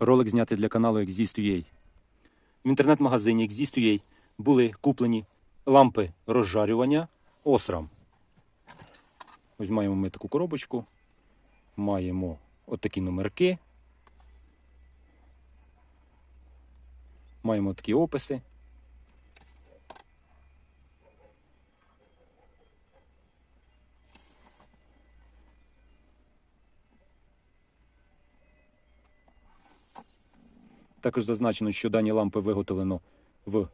Ролик знятий для каналу Exist.ua. В інтернет-магазині Exist.ua були куплені лампи розжарювання Osram. Ось маємо ми таку коробочку. Маємо отакі номерки. Маємо такі описи. Також зазначено, що дані лампи виготовлено в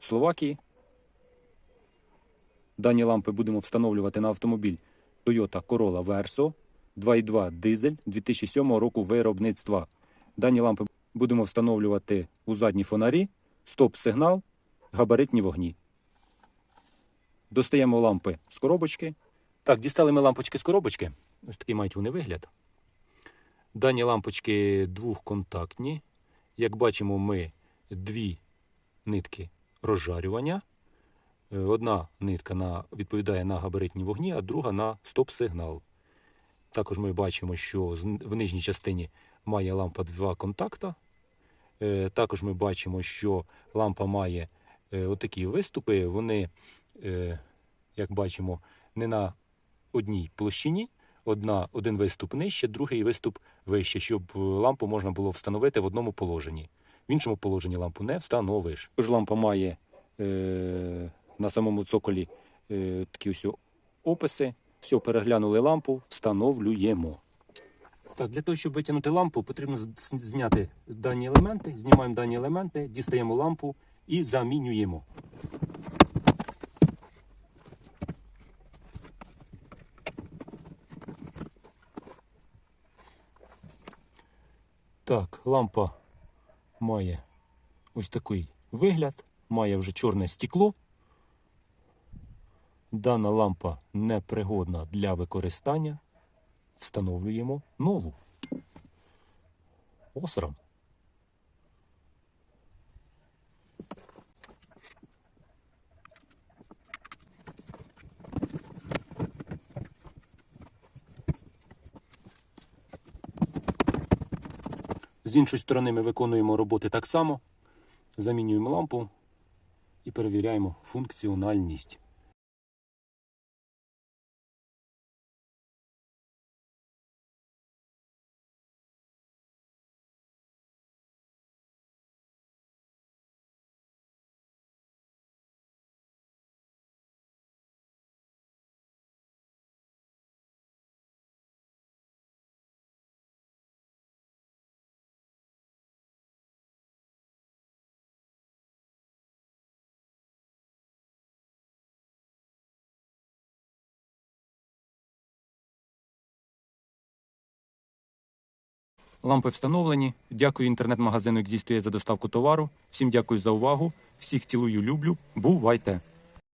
Словакії. Дані лампи будемо встановлювати на автомобіль Toyota Corolla Verso 2.2 дизель 2007 року виробництва. Дані лампи будемо встановлювати у задні фонарі, стоп-сигнал, габаритні вогні. Достаємо лампи з коробочки. Так, дістали ми лампочки з коробочки. Ось такий мають вони вигляд. Дані лампочки двохконтактні. Як бачимо, ми дві нитки розжарювання. Е, Одна нитка на, відповідає на габаритні вогні, а друга на стоп-сигнал. Також ми бачимо, що в нижній частині має лампа два контакта. Е, Також ми бачимо, що лампа має е, отакі виступи. Вони, як бачимо, не на одній площині. Одна, один виступ нижче, другий виступ вище, щоб е, лампу можна було встановити в одному положенні. В іншому положенні лампу не встановиш. Тож лампа має е, на самому цоколі е, такі ось описи. Все, переглянули лампу, встановлюємо. Так, для того, щоб витягнути лампу, потрібно зняти дані елементи. Знімаємо дані елементи, дістаємо лампу і замінюємо. Так, лампа має ось такий вигляд, має вже чорне стекло. Дана лампа непригодна для використання. Встановлюємо нову. Осрам. З іншої сторони ми виконуємо роботи так само. Замінюємо лампу і перевіряємо функціональність. Лампи встановлені. Дякую інтернет-магазину «Екзістує» за доставку товару. Всім дякую за увагу. Всіх цілую, люблю. Бувайте!